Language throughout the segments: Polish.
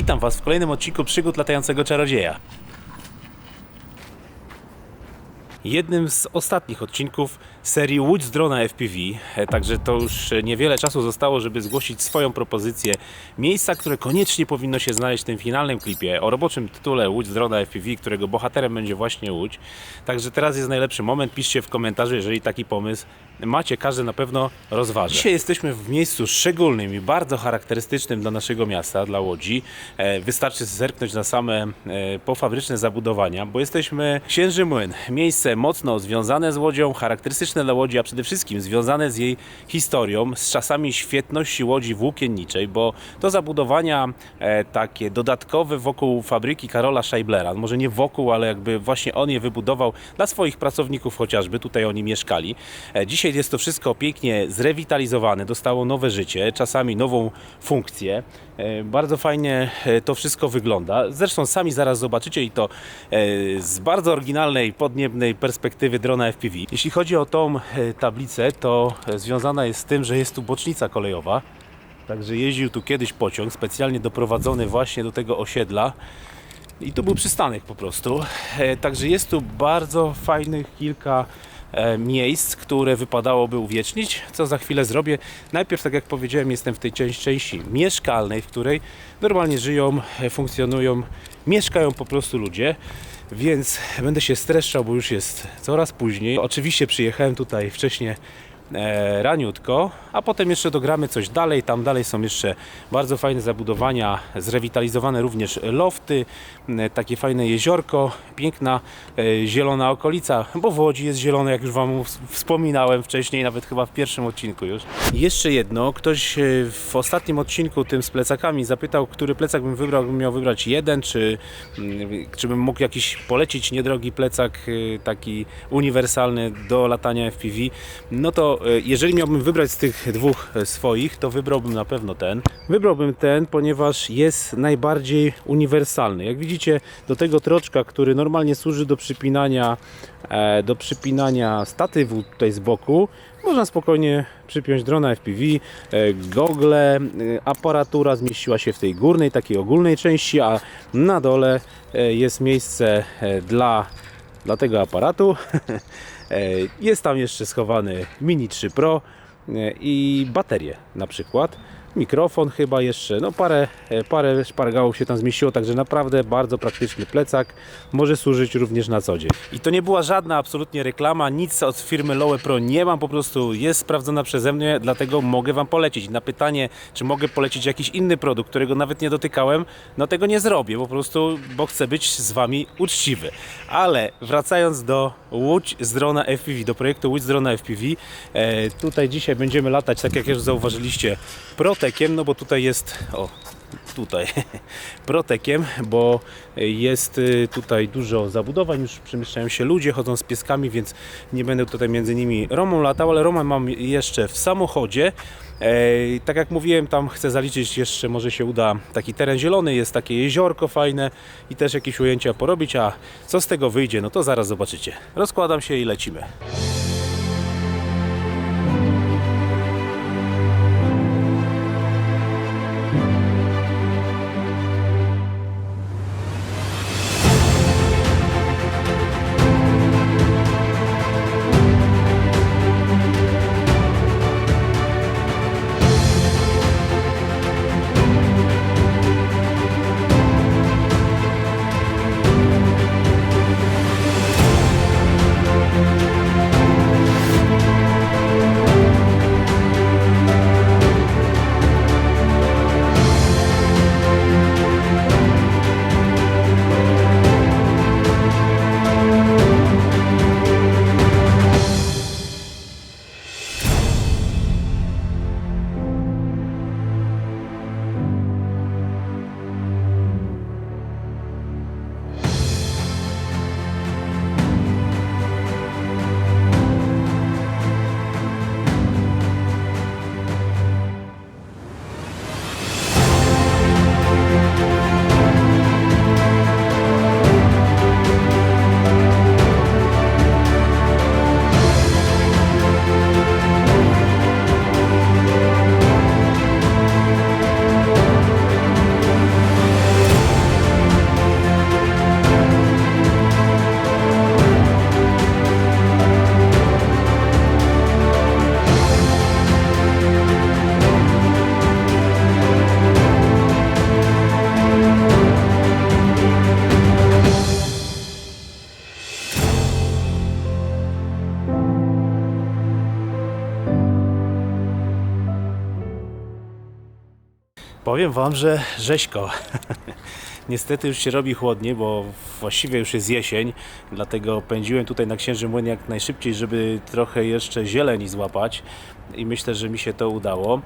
Witam Was w kolejnym odcinku Przygód Latającego Czarodzieja. Jednym z ostatnich odcinków serii Łódź z drona FPV, e, także to już niewiele czasu zostało, żeby zgłosić swoją propozycję miejsca, które koniecznie powinno się znaleźć w tym finalnym klipie o roboczym tytule Łódź z drona FPV, którego bohaterem będzie właśnie Łódź. Także teraz jest najlepszy moment, piszcie w komentarzu, jeżeli taki pomysł macie, każdy na pewno rozważy. Dzisiaj jesteśmy w miejscu szczególnym i bardzo charakterystycznym dla naszego miasta, dla Łodzi. E, Wystarczy zerknąć na same e, pofabryczne zabudowania, bo jesteśmy Księży Młyn. Miejsce mocno związane z Łodzią, charakterystyczne dla Łodzi, a przede wszystkim związane z jej historią, z czasami świetności Łodzi włókienniczej, bo to zabudowania e, takie dodatkowe wokół fabryki Karola Scheiblera. Może nie wokół, ale jakby właśnie on je wybudował dla swoich pracowników chociażby, tutaj oni mieszkali. E, Dzisiaj jest to wszystko pięknie zrewitalizowane, dostało nowe życie, czasami nową funkcję. E, Bardzo fajnie e, to wszystko wygląda. Zresztą sami zaraz zobaczycie i to e, z bardzo oryginalnej, podniebnej perspektywy drona FPV. Jeśli chodzi o tą e, tablicę, to e, związana jest z tym, że jest tu bocznica kolejowa. Także jeździł tu kiedyś pociąg specjalnie doprowadzony właśnie do tego osiedla. I to był przystanek po prostu. E, Także jest tu bardzo fajnych kilka miejsc, które wypadałoby uwiecznić, co za chwilę zrobię. Najpierw, tak jak powiedziałem, jestem w tej części, mieszkalnej, w której normalnie żyją, funkcjonują, mieszkają po prostu ludzie. Więc będę się streszczał, bo już jest coraz później. Oczywiście przyjechałem tutaj wcześniej e, raniutko, a potem jeszcze dogramy coś dalej. Tam dalej są jeszcze bardzo fajne zabudowania, zrewitalizowane również lofty, m, takie fajne jeziorko, piękna e, zielona okolica, bo w Łodzi jest zielone, jak już Wam ws- wspominałem wcześniej, nawet chyba w pierwszym odcinku już. Jeszcze jedno, ktoś e, w ostatnim odcinku tym z plecakami zapytał, który plecak bym wybrał, bym miał wybrać jeden, czy, czy bym mógł jakiś polecić niedrogi plecak, e, taki uniwersalny do latania FPV. No to e, jeżeli miałbym wybrać z tych dwóch e, swoich, to wybrałbym na pewno ten. Wybrałbym ten, ponieważ jest najbardziej uniwersalny. Jak widzicie, do tego troczka, który normalnie służy do przypinania, e, do przypinania statywu tutaj z boku, można spokojnie przypiąć drona FPV, e, gogle, e, aparatura zmieściła się w tej górnej, takiej ogólnej części, a na dole e, jest miejsce e, dla, dla tego aparatu. E, Jest tam jeszcze schowany Mini 3 Pro e, i baterie na przykład. Mikrofon chyba jeszcze, no parę, e, parę szpargałów się tam zmieściło, także naprawdę bardzo praktyczny plecak. Może służyć również na co dzień. I to nie była żadna absolutnie reklama, nic od firmy Lowe Pro nie mam, po prostu jest sprawdzona przeze mnie, dlatego mogę Wam polecić. Na pytanie, czy mogę polecić jakiś inny produkt, którego nawet nie dotykałem, no tego nie zrobię, po prostu, bo chcę być z Wami uczciwy. Ale wracając do Łódź z drona FPV, do projektu Łódź z drona FPV, e, tutaj dzisiaj będziemy latać, tak jak już zauważyliście, protekiem, no bo tutaj jest, o, tutaj, protekiem, bo jest y, tutaj dużo zabudowań, już przemieszczają się ludzie, chodzą z pieskami, więc nie będę tutaj między nimi Romą latał, ale Romę mam jeszcze w samochodzie. Tak jak mówiłem, tam chcę zaliczyć jeszcze, może się uda taki teren zielony, jest takie jeziorko fajne i też jakieś ujęcia porobić, a co z tego wyjdzie, no to zaraz zobaczycie. Rozkładam się i lecimy. Powiem Wam, że rzeźko. Niestety już się robi chłodniej, bo właściwie już jest jesień, dlatego pędziłem tutaj na Księży Młyn jak najszybciej, żeby trochę jeszcze zieleni złapać i myślę, że mi się to udało.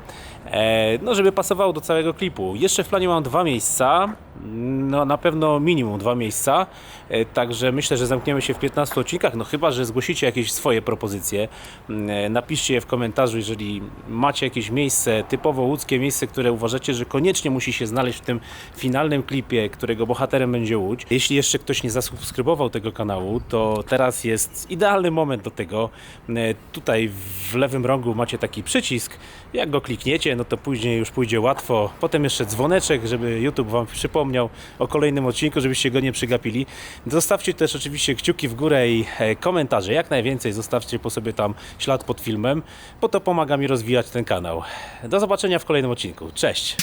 E, no, żeby pasowało do całego klipu. Jeszcze w planie mam dwa miejsca, no na pewno minimum dwa miejsca, e, także myślę, że zamkniemy się w 15 odcinkach, no chyba, że zgłosicie jakieś swoje propozycje. E, napiszcie je w komentarzu, jeżeli macie jakieś miejsce, typowo łódzkie miejsce, które uważacie, że koniecznie musi się znaleźć w tym finalnym klipie, którego bohaterem będzie Łódź. Jeśli jeszcze ktoś nie zasubskrybował tego kanału, to teraz jest idealny moment do tego. E, Tutaj w lewym rogu macie taki przycisk, jak go klikniecie, no to później już pójdzie łatwo. Potem jeszcze dzwoneczek, żeby YouTube Wam przypomniał o kolejnym odcinku, żebyście go nie przegapili. Zostawcie też oczywiście kciuki w górę i e, komentarze, jak najwięcej zostawcie po sobie tam ślad pod filmem, bo to pomaga mi rozwijać ten kanał. Do zobaczenia w kolejnym odcinku. Cześć!